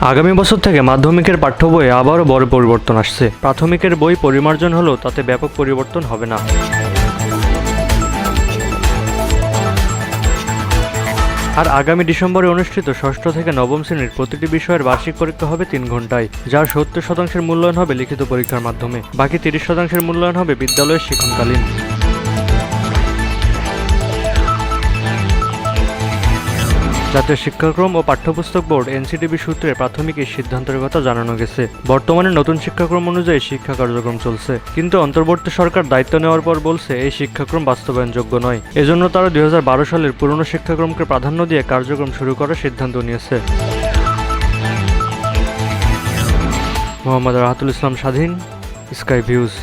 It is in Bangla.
আগামী বছর থেকে মাধ্যমিকের পাঠ্য বইয়ে আবারও বড় পরিবর্তন আসছে। প্রাথমিকের বই পরিমার্জন হলেও তাতে ব্যাপক পরিবর্তন হবে না। আর আগামী ডিসেম্বরে অনুষ্ঠিত ষষ্ঠ থেকে নবম শ্রেণির প্রতিটি বিষয়ের বার্ষিক পরীক্ষা হবে তিন ঘন্টায় যার সত্তর শতাংশের মূল্যায়ন হবে লিখিত পরীক্ষার মাধ্যমে। বাকি তিরিশ শতাংশের মূল্যায়ন হবে বিদ্যালয়ের শিক্ষণকালীন। জাতীয় শিক্ষাক্রম ও পাঠ্যপুস্তক বোর্ড এনসিটিবি সূত্রে প্রাথমিক এই সিদ্ধান্তের কথা জানানো গেছে। বর্তমানে নতুন শিক্ষাক্রম অনুযায়ী শিক্ষা কার্যক্রম চলছে। কিন্তু অন্তর্বর্তী সরকার দায়িত্ব নেওয়ার পর বলছে, এই শিক্ষাক্রম বাস্তবায়নযোগ্য নয়। এজন্য তারা দু হাজার বারো সালের পুরনো শিক্ষাক্রমকে প্রাধান্য দিয়ে কার্যক্রম শুরু করার সিদ্ধান্ত নিয়েছে। মোহাম্মদ রাহাতুল ইসলাম স্বাধীন, স্কাই ভিউজ।